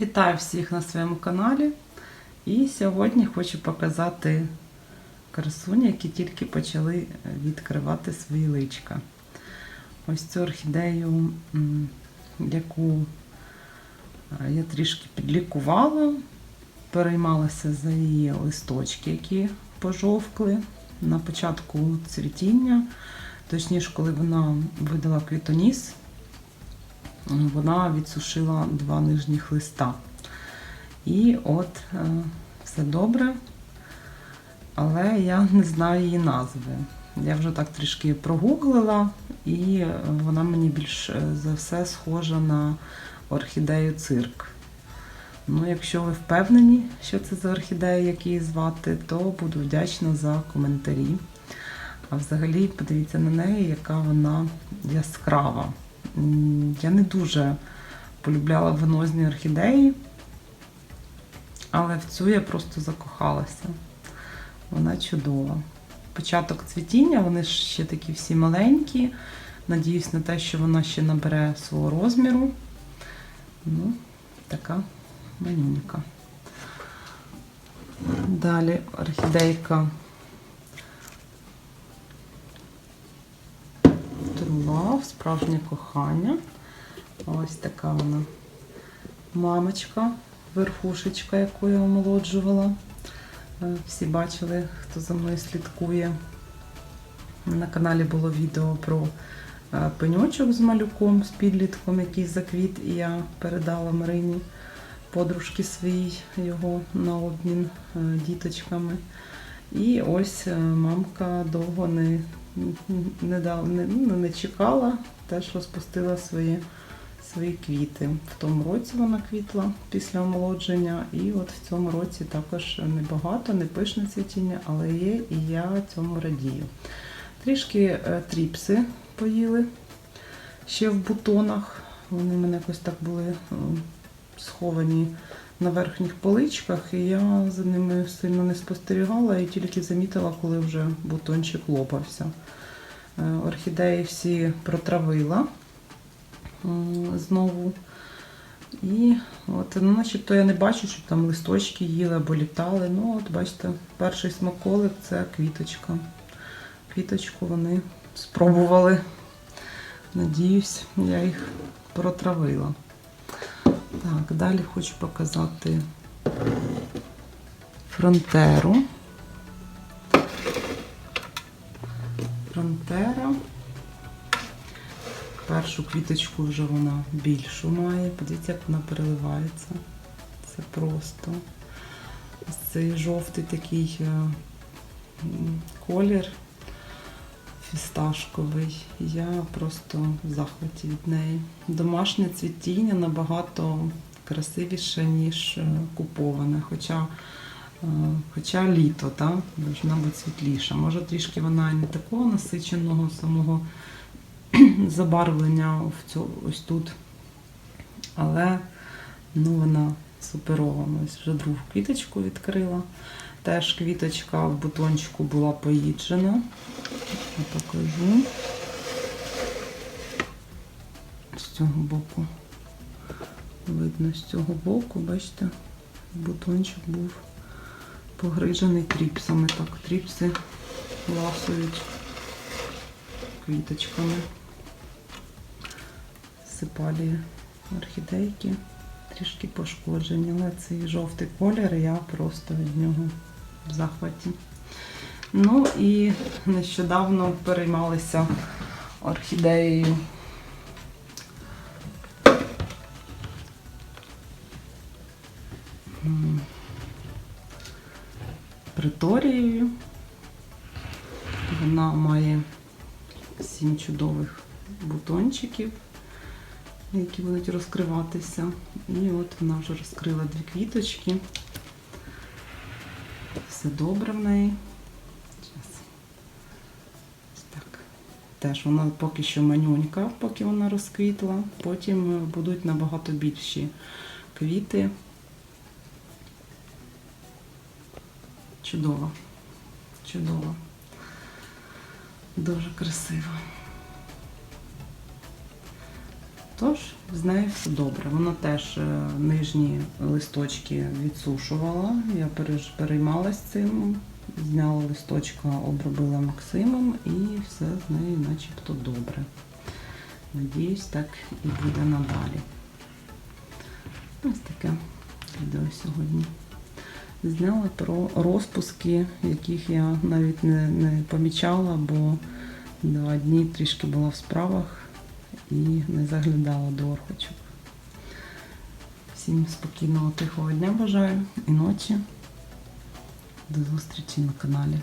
Вітаю всіх на своєму каналі. І сьогодні хочу показати красуні, які тільки почали відкривати свої личка. Ось цю орхідею, яку е, я трішки підлікувала, переймалася за її листочки, які пожовкли на початку цвітіння. Точніше, коли вона видала квітоніс, вона відсушила два нижніх листа. І от е, все добре, але я не знаю її назви. Я вже так трішки прогуглила, і е, вона мені більш е, за все схожа на орхідею цирк. Ну, якщо ви впевнені, що це за орхідея, як її звати, то буду вдячна за коментарі. А взагалі, подивіться на неї, яка вона яскрава. Я не дуже полюбляла венозні орхідеї, але в цю я просто закохалася. Вона чудова. Початок цвітіння, вони ще такі всі маленькі. Надіюсь на те, що вона ще набере свого розміру. Ну, така манюнька. Далі орхідейка Трулав, справжнє кохання. Ось така вона мамочка, верхушечка, яку я омолоджувала. Е, Всі бачили, хто за мною слідкує. На каналі було відео про е, пеньочок з малюком, з підлітком, який заквіт, і я передала Марині подружки своїй його на обмін е, діточками. І ось мамка довго не, не, дав- не, ну, не чекала, теж розпустила свої, свої квіти. В тому році вона квітла після омолодження, і от в цьому році також небагато, не пишне цвітіння, але є, і я цьому радію. Трішки е, тріпси поїли ще в бутонах. Вони в мене якось так були е, сховані на верхніх поличках, і я за ними сильно не спостерігала і тільки замітила, коли вже бутончик лопався. Е, Орхідеї всі протравила знову. І от, ну, начебто я не бачу, щоб там листочки їли або літали. Ну, от бачите, перший смаколик це квіточка. Квіточку вони спробували. Надіюсь, я їх протравила. Так, далі хочу показати фронтеру. Фронтера. Першу квіточку вже вона більшу має. Подивіться, як вона переливається. Це просто ось цей жовтий такий е, колір фісташковий. Я просто в захваті від неї. Домашнє цвітіння набагато красивіше, ніж е, куповане. Хоча, е, хоча літо, так, должна бути світліша. Може, трішки вона не такого насиченого самого забарвлення в цю, ось тут. Але ну, вона суперова. Вже другу квіточку відкрила. Теж квіточка в бутончику була поїджена. Я покажу. З цього боку. Видно, з цього боку, бачите, бутончик був погрижений тріпсами. Так, тріпси ласують квіточками. Сипалії орхідейки трішки пошкоджені, але цей жовтий колір я просто від нього в захваті. Ну і нещодавно переймалися орхідеєю. Приторією. Вона має сім чудових бутончиків, які будуть розкриватися. І от вона вже розкрила дві квіточки. Все добре в неї. Ось так. Теж вона поки що манюнька, поки вона розквітла. Потім е, будуть набагато більші квіти. Чудово. Чудово. Дуже красиво. Тож з нею все добре. Вона теж е, нижні листочки відсушувала. Я переймалась цим, зняла листочка, обробила Максимом і все з нею начебто добре. Надіюсь, так і буде надалі. Ось таке відео сьогодні. Зняла про розпуски, яких я навіть не, не помічала, бо два дні трішки була в справах і не заглядала до орхочок. Всім спокійного тихого дня бажаю і ночі. До зустрічі на каналі.